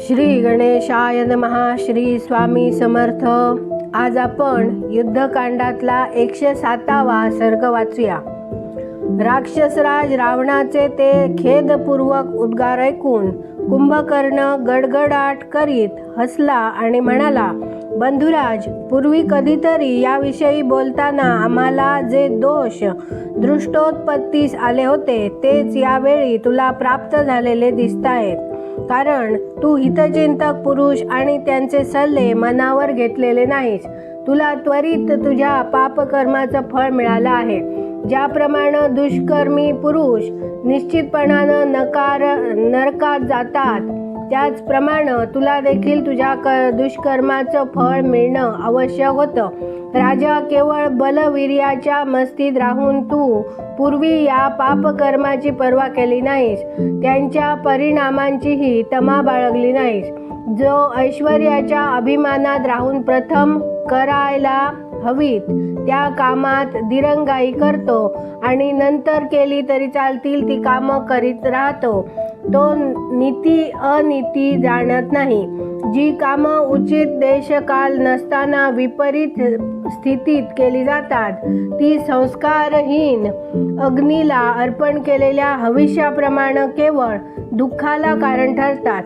श्री गणेशाय नमहा श्री स्वामी समर्थ. आज आपण युद्धकांडातला एकशे सातावा सर्ग वाचूया. राक्षसराज रावणाचे ते खेदपूर्वक उद्गार ऐकून कुंभकर्ण गडगडाट करीत हसला आणि म्हणाला बंधुराज पूर्वी कधीतरी याविषयी बोलताना आम्हाला जे दोष दृष्टोत्पत्तीस आले होते तेच यावेळी तुला प्राप्त झालेले दिसतायत. कारण तू हितचिंतक पुरुष आणि त्यांचे सल्ले मनावर घेतलेले नाहीस. तुला त्वरित तुझ्या पापकर्माचं फळ मिळालं आहे. ज्याप्रमाणे दुष्कर्मी पुरुष निश्चितपणानं नकार नरकात जातात. त्याचप्रमाणे तुला देखील तुझ्या क दुष्कर्माचं फळ मिळणं आवश्यक होतं. राजा केवळ बलवीर्याच्या मस्तीत राहून तू पूर्वी या पापकर्माची पर्वा केली नाहीस. त्यांच्या परिणामांचीही तमा बाळगली नाहीस. जो ऐश्वर्याच्या अभिमानात राहून प्रथम करायला हवीत. त्या कामात दिरंगाई करतो आणि नंतर केली तरी चालतील ती कामं करीत राहतो. तो नीती अनिती जाणत नाही. जी कामं उचित देशकाल नसताना विपरीत स्थितीत केली जातात ती संस्कारहीन अग्नीला अर्पण केलेल्या हविष्याप्रमाणे केवळ दुःखाला कारण ठरतात.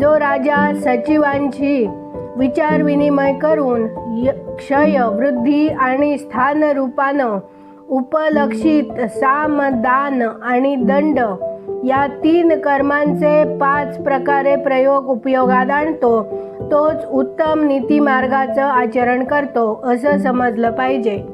जो राजा सचिवांची विचारविनिमय करून य- क्षय वृद्धी आणि स्थानरूपानं उपलक्षित साम दान आणि दंड या तीन कर्मांचे पाच प्रकारे प्रयोग उपयोगात आणतो. तोच उत्तम नीतिमार्गाचं आचरण करतो असं समजलं पाहिजे.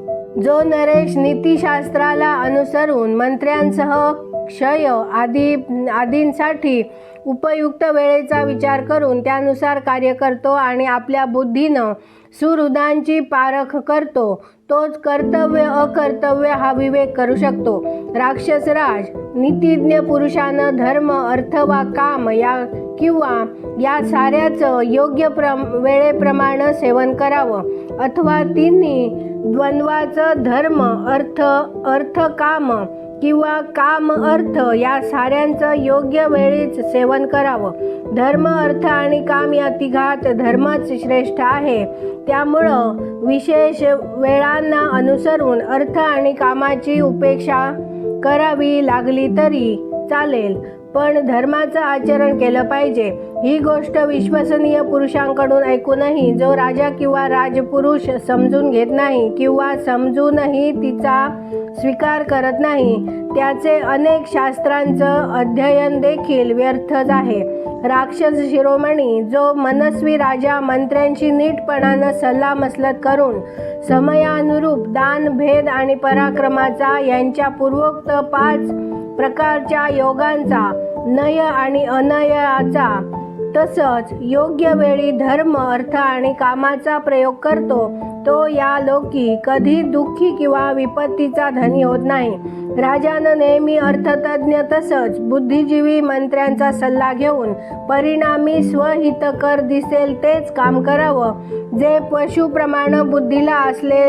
जो नरेश नीतिशास्त्राला अनुसरून मंत्र्यांसह क्षय आदी आदींसाठी उपयुक्त वेळेचा विचार करून त्यानुसार कार्य करतो आणि आपल्या बुद्धीनं सुहृदांची पारख करतो. तोच कर्तव्य अकर्तव्य हा विवेक करू शकतो. राक्षसराज नीतिज्ञ पुरुषानं धर्म अर्थ वा काम या किंवा या साऱ्याचं योग्य प्रम वेळेप्रमाणे सेवन करावं. अथवा तिन्ही द्वंद्वाचं धर्म अर्थ अर्थ काम किंवा काम अर्थ या साऱ्यांचं योग्य वेळीच सेवन करावं. धर्म अर्थ आणि काम या तिघात धर्मच श्रेष्ठ आहे. त्यामुळं विशेष वेळांना अनुसरून अर्थ आणि कामाची उपेक्षा करावी लागली तरी चालेल. पण धर्माचं आचरण केलं पाहिजे. ही गोष्ट विश्वसनीय पुरुषांकडून ऐकूनही जो राजा किंवा राजपुरुष समजून घेत नाही किंवा समजूनही तिचा स्वीकार करत नाही त्याचे अनेक शास्त्रांचं अध्ययन देखील व्यर्थच आहे. राक्षस शिरोमणी जो मनस्वी राजा मंत्र्यांशी नीटपणानं सल्लामसलत करून समयानुरूप दान भेद आणि पराक्रमाचा यांच्या पूर्वोक्त पाच प्रकारच्या योगांचा नय आणि अनयाचा तसंच योग्य वेळी धर्म अर्थ आणि कामाचा प्रयोग करतो तो या लोकी कधी दुःखी किंवा विपत्तीचा धनी होत नाही. राजानं नेहमी अर्थतज्ञ तसंच बुद्धिजीवी मंत्र्यांचा सल्ला घेऊन परिणामी स्वहितकर दिसेल तेच काम करावं. जे पशुप्रमाणे बुद्धीला असले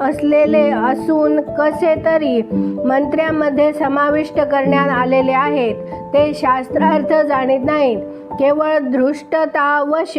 असलेले असून कसे तरी मंत्र्यांमध्ये समाविष्ट करण्यात आलेले आहेत ते शास्त्रार्थ जाणीत नाहीत. केवळ धृष्टतावश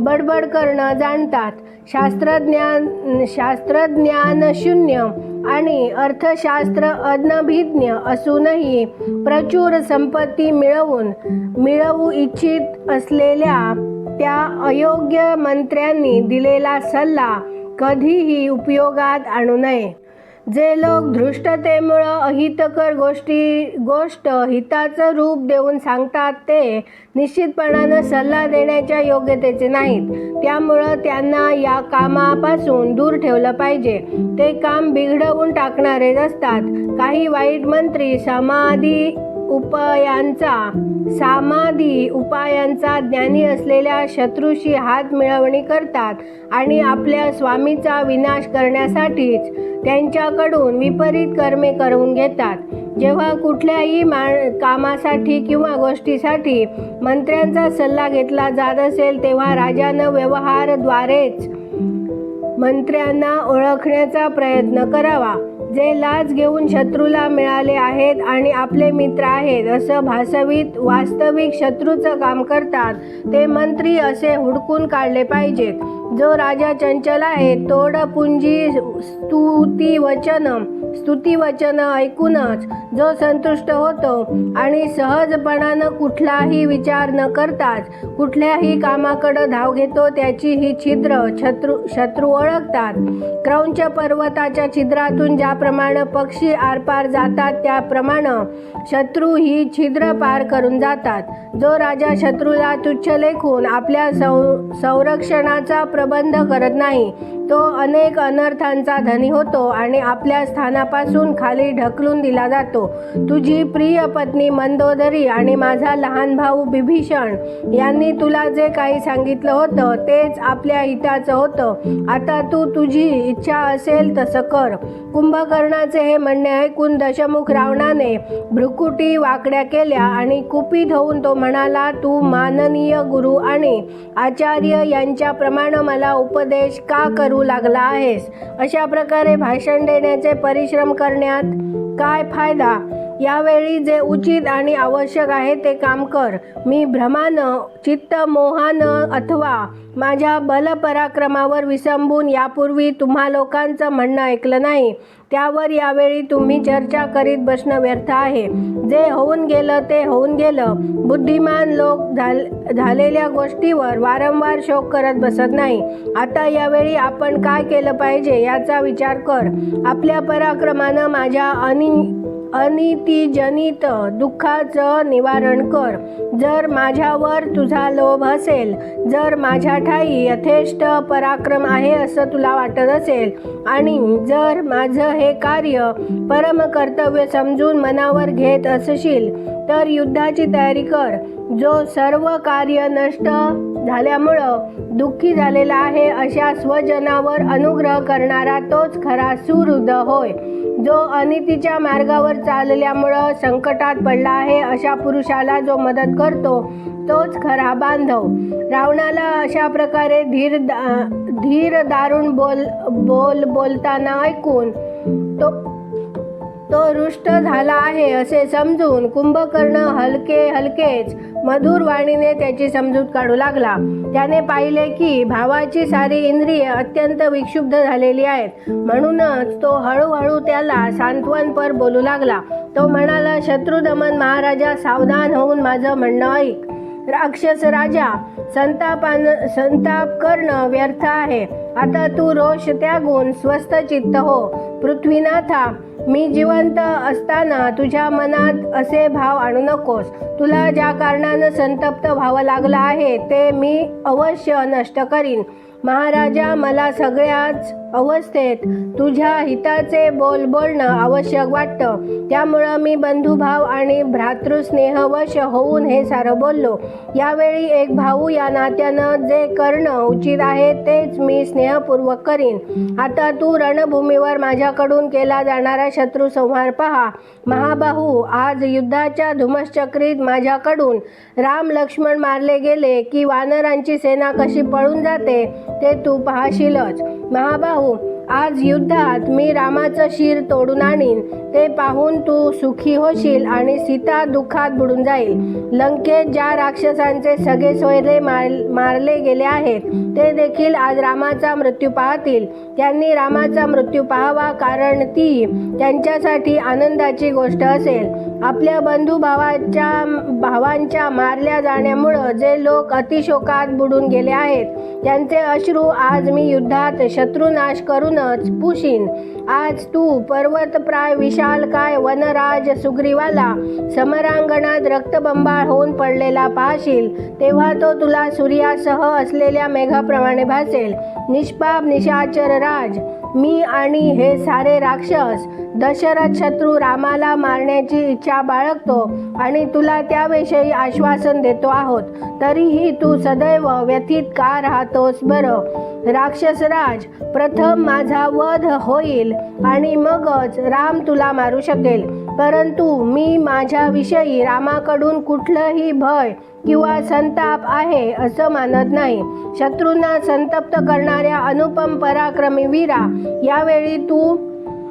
बडबड करणं जाणतात. शास्त्रज्ञान शास्त्रज्ञान शून्य आणि अर्थशास्त्र अनभिज्ञ असूनही प्रचूर संपत्ती मिळवून मिळवू इच्छित असलेल्या त्या अयोग्य मंत्र्यांनी दिलेला सल्ला कधीही उपयोगात आणू नये. जे लोक धृष्टतेमुळं अहितकर गोष्टी गोष्ट हिताचं रूप देऊन सांगतात ते निश्चितपणानं सल्ला देण्याच्या योग्यतेचे नाहीत. त्यामुळं त्यांना या कामापासून दूर ठेवलं पाहिजे. ते काम बिघडवून टाकणारे असतात. काही वाईट मंत्री समाधी उपायांचा सामाधी उपायांचा ज्ञानी असलेल्या शत्रूशी हात मिळवणी करतात आणि आपल्या स्वामीचा विनाश करण्यासाठीच त्यांच्याकडून विपरीत कर्मे करून घेतात. जेव्हा कुठल्याही मा कामासाठी किंवा गोष्टीसाठी मंत्र्यांचा सल्ला घेतला जात असेल तेव्हा राजानं व्यवहारद्वारेच मंत्र्यांना ओळखण्याचा प्रयत्न करावा. जे लाच घेऊन शत्रूला मिळाले आहेत आणि आपले मित्र आहेत असं भासवीत वास्तविक शत्रूचं काम करतात ते मंत्री असे हुडकून काढले पाहिजेत. जो राजा चंचल आहे तोडपुंजी स्तुती वचनम स्तुतीवचन ऐकूनच जो संतुष्ट होतो आणि सहजपणानं कुठलाही विचार न करताच कुठल्याही कामाकडं धाव घेतो त्याची ही छिद्र शत्रू शत्रू ओळखतात. क्रौंच पर्वताच्या छिद्रातून ज्याप्रमाणे पक्षी आरपार जातात त्याप्रमाणे शत्रू ही छिद्र पार करून जातात. जो राजा शत्रूला तुच्छ लेखून आपल्या सौ संरक्षणाचा प्रबंध करत नाही तो अनेक अनर्थांचा धनी होतो आणि आपल्या स्थाना मनापासून खाली ढकलून दिला जातो. तुझी प्रिय पत्नी मंदोदरी आणि माझा लहान भाऊ बिभीषण यांनी तुला जे काही सांगितलं होतं तेच आपल्या हिताचं होतं. आता तू तुझी इच्छा असेल तसं कर. कुंभकर्णाचे हे म्हणणे ऐकून दशमुख रावणाने भ्रुकुटी वाकड्या केल्या आणि कुपीत होऊन तो म्हणाला तू माननीय गुरु आणि आचार्य यांच्याप्रमाणे मला उपदेश का करू लागला आहेस? अशा प्रकारे भाषण देण्याचे परिश्रम करण्यात काय फायदा? यावेळी जे उचित आणि आवश्यक आहे ते काम कर. मी भ्रमानं चित्त मोहानं अथवा माझ्या बलपराक्रमावर विसंबून यापूर्वी तुम्हा लोकांचं म्हणणं ऐकलं नाही. त्यावर यावेळी तुम्ही चर्चा करीत बसणं व्यर्थ आहे. जे होऊन गेलं ते होऊन गेलं. बुद्धिमान लोक झाल झालेल्या गोष्टीवर वारंवार शोक करत बसत नाही. आता यावेळी आपण काय केलं पाहिजे याचा विचार कर. आपल्या पराक्रमानं माझ्या अनि अनितीजनित दुःखाचं निवारण कर. जर माझ्यावर तुझा लोभ असेल जर माझ्या ठाई यथेष्ट पराक्रम आहे असं तुला वाटत असेल आणि जर माझं हे कार्य परम कर्तव्य समजून मनावर घेत असशील तर युद्धाची तयारी कर. जो सर्व कार्य नष्ट झाल्यामुळं दुःखी झालेला आहे अशा स्वजनावर अनुग्रह करणारा तोच खरा सुहृद होय. जो अनितीच्या मार्गावर चालल्यामुळं संकटात पडला आहे अशा पुरुषाला जो मदत करतो तोच खरा बांधव. रावणाला अशा प्रकारे धीर दा- धीर दारुण बोल बोल बोलताना ऐकून तो रुष्ट झाला आहे असे समजून कुंभकर्ण हलके हलकेच मधुर वाणीने त्याची समजूत काढू लागला. त्याने पाहिले की भावाची सारी इंद्रिय अत्यंत विक्षुब्ध झालेली आहेत. म्हणूनच तो हळूहळू त्याला सांत्वनपर बोलू लागला. तो म्हणाला शत्रुदमन महाराजा सावधान होऊन माझं म्हणणं ऐक. राक्षस राजा संतापान संताप करणं व्यर्थ आहे. आता तू रोष त्यागून स्वस्त चित्त हो. पृथ्वीनाथा मी जिवंत असताना तुझ्या मनात असे भाव आणू नकोस. तुला ज्या कारणानं संतप्त व्हावं लागलं आहे ते मी अवश्य नष्ट करीन. महाराजा मला सगळ्याच अवस्थेत तुझ्या हिताचे बोल बोलणं आवश्यक वाटतं. त्यामुळं मी बंधुभाव आणि भ्रातृस्नेहवश होऊन हे सारं बोललो. यावेळी एक भाऊ या नात्यानं जे करणं उचित आहे तेच मी स्नेहपूर्वक करीन. आता तू रणभूमीवर माझ्याकडून केला जाणारा शत्रू संहार पहा. महाबाहू आज युद्धाच्या धुमश्चक्रीत माझ्याकडून राम लक्ष्मण मारले गेले की वानरांची सेना कशी पळून जाते? ते तू पाहशीलच. महाबाहू आज युद्धात मी रामाचं शिर तोडून आणीन. ते पाहून तू सुखी होशील आणि सीता दुःखात बुडून जाईल. लंकेत ज्या राक्षसांचे सगळे सोयरे मार मारले गेले आहेत ते देखील आज रामाचा मृत्यू पाहतील. त्यांनी रामाचा मृत्यू पाहावा कारण ती त्यांच्यासाठी आनंदाची गोष्ट असेल. आपल्या बंधू भावाच्या भावांच्या मारल्या जाण्यामुळं जे लोक अतिशोकात बुडून गेले आहेत त्यांचे अश्रू आज मी युद्धात शत्रुनाश करूनच पुशीन. आज तू पर्वतप्राय विशाल काय वनराज सुग्रीवाला समरांगणात रक्तबंबाळ होऊन पडलेला पाहशील तेव्हा तो तुला सूर्यासह असलेल्या मेघाप्रमाणे भासेल. निष्पाप निशाचर राज. मी आणि हे सारे राक्षस दशरथ शत्रू रामाला मारण्याची इच्छा बाळगतो आणि तुला त्याविषयी आश्वासन देतो आहोत. तरीही तू सदैव व्यथित का राहतोस बरं? राक्षसराज प्रथम माझा वध होईल आणि मगच राम तुला मारू शकेल. परंतु मी माझ्याविषयी रामाकडून कुठलंही भय किंवा संताप आहे असं मानत नाही. शत्रूंना संतप्त करणाऱ्या अनुपम पराक्रमी वीरा यावेळी तू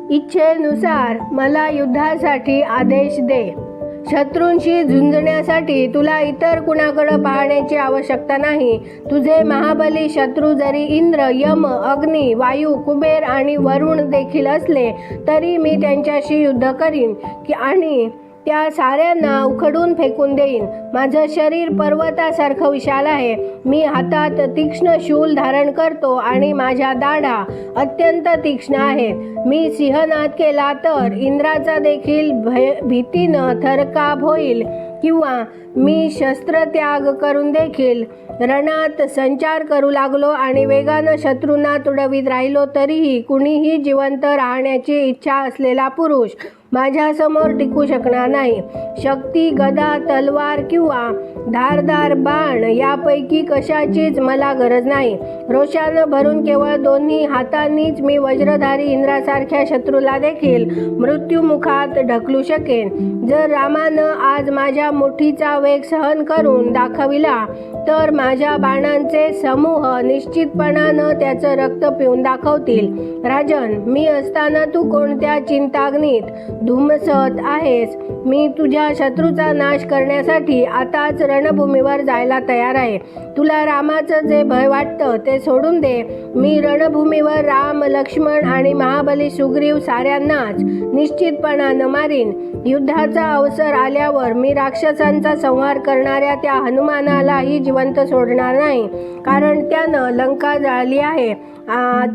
इच्छेनुसार मला युद्धासाठी आदेश दे. शत्रूंशी झुंजण्यासाठी तुला इतर कुणाकडं पाहण्याची आवश्यकता नाही. तुझे महाबली शत्रू जरी इंद्र यम अग्नी वायू कुबेर आणि वरुण देखील असले तरी मी त्यांच्याशी युद्ध करीन. की आणि त्या साऱ्यांना उखडून फेकून देईन. माझं शरीर पर्वतासारखं विशाल आहे. मी हातात तीक्ष्ण शूल धारण करतो आणि माझ्या दाढा अत्यंत तीक्ष्ण आहेत. मी सिंहनाद केला तर इंद्राचा देखील भय भीतीनं थरकाप होईल किंवा मी शस्त्रत्याग करून देखील रणात संचार करू लागलो आणि वेगानं शत्रूंना तुडवीत राहिलो तरीही कुणीही जिवंत राहण्याची इच्छा असलेला पुरुष माझ्यासमोर टिकू शकणार नाही. शक्ती गदा तलवार किंवा धारदार बाण यापैकी कशाचीच मला गरज नाही. रोषानं भरून केवळ दोन्ही हातांनीच मी वज्रधारी इंद्रासारख्या शत्रूला देखील मृत्युमुखात ढकलू शकेन. जर रामानं आज माझ्या मुठीचा वेग सहन करून दाखविला तर माझ्या बाणांचे समूह निश्चितपणानं त्याचं रक्त पिऊन दाखवतील. राजन मी असताना तू कोणत्या चिंताग्नीत धुमसत आहेस. मी तुझ्या शत्रूचा नाश करण्यासाठी आताच रणभूमीवर जायला तयार आहे. तुला रामाचं जे भय वाटतं ते सोडून दे. मी रणभूमीवर राम लक्ष्मण आणि महाबली सुग्रीव साऱ्यांनाच निश्चितपणानं मारीन युद्धाचा अवसर आल्यावर मी राक्षसांचा संहार करणाऱ्या त्या हनुमानालाही जिवंत सोडणार नाही. कारण त्यानं लंका जाळली आहे.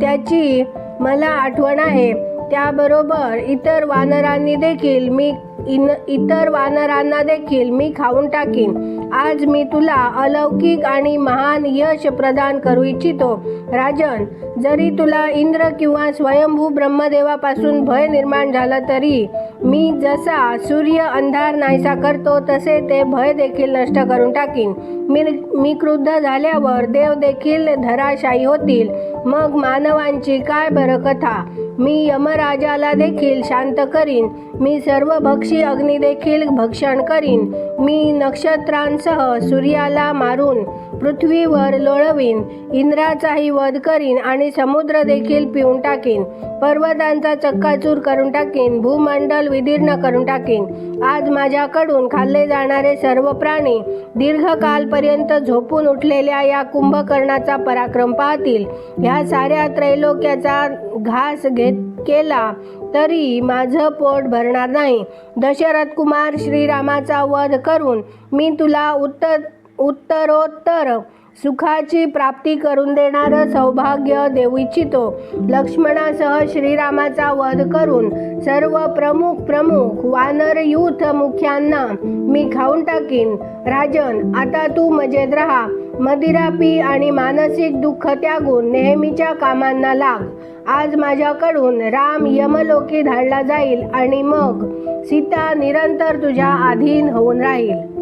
त्याची मला आठवण आहे. त्याबरोबर इतर वानरांनी देखील मी इन इतर वानरांना देखील मी खाऊन टाकीन. आज मी तुला अलौकिक आणि महान यश प्रदान करू इच्छितो. राजन जरी तुला इंद्र किंवा स्वयंभू ब्रह्मदेवापासून भय निर्माण झालं तरी मी जसा सूर्य अंधार नाहीसा करतो तसे ते भय देखील नष्ट करून टाकीन. मी मी क्रुद्ध झाल्यावर देव देखील धराशायी होतील. मग मानवांची काय बरं कथा? मी यमराजाला देखील शांत करीन. मी सर्व भक्षी अग्नी देखील भक्षण करीन. मी नक्षत्रांसह सूर्याला मारून पृथ्वीवर लोळवीन इंद्राचाही वध करीन आणि समुद्र देखील पिऊन टाकीन. पर्वतांचा चक्काचूर करून टाकीन भूमंडल विदीर्ण करून टाकीन. आज माझ्याकडून खाल्ले जाणारे सर्व प्राणी दीर्घकालपर्यंत झोपून उठलेल्या या कुंभकर्णाचा पराक्रम पाहतील. ह्या साऱ्या त्रैलोक्याचा घास घेत केला तरी माझं पोट भरणार नाही. दशरथ कुमार श्रीरामाचा वध करून मी तुला उत्तर उत्तरोत्तर सुखाची प्राप्ती करून देणारं सौभाग्य देऊ इच्छितो. लक्ष्मणासह श्रीरामाचा वध करून सर्व प्रमुख प्रमुख वानरयूथ मुख्यांना मी खाऊन टाकीन. राजन आता तू मजेत राहा. मदिरा पी आणि मानसिक दुःख त्यागून नेहमीच्या कामांना लाग. आज माझ्याकडून राम यमलोकी धाडला जाईल आणि मग सीता निरंतर तुझ्या अधीन होऊन राहील.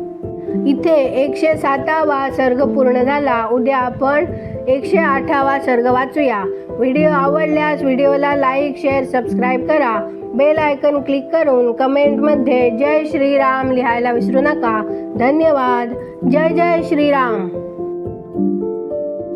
इथे एकशे सातावा सर्ग पूर्ण झाला. उद्या आपण एकशे आठावा सर्ग वाचूया. व्हिडिओ आवडल्यास व्हिडिओला लाईक शेअर सबस्क्राईब करा. बेल आयकन क्लिक करून कमेंटमध्ये जय श्रीराम लिहायला विसरू नका. धन्यवाद. जय जय श्रीराम.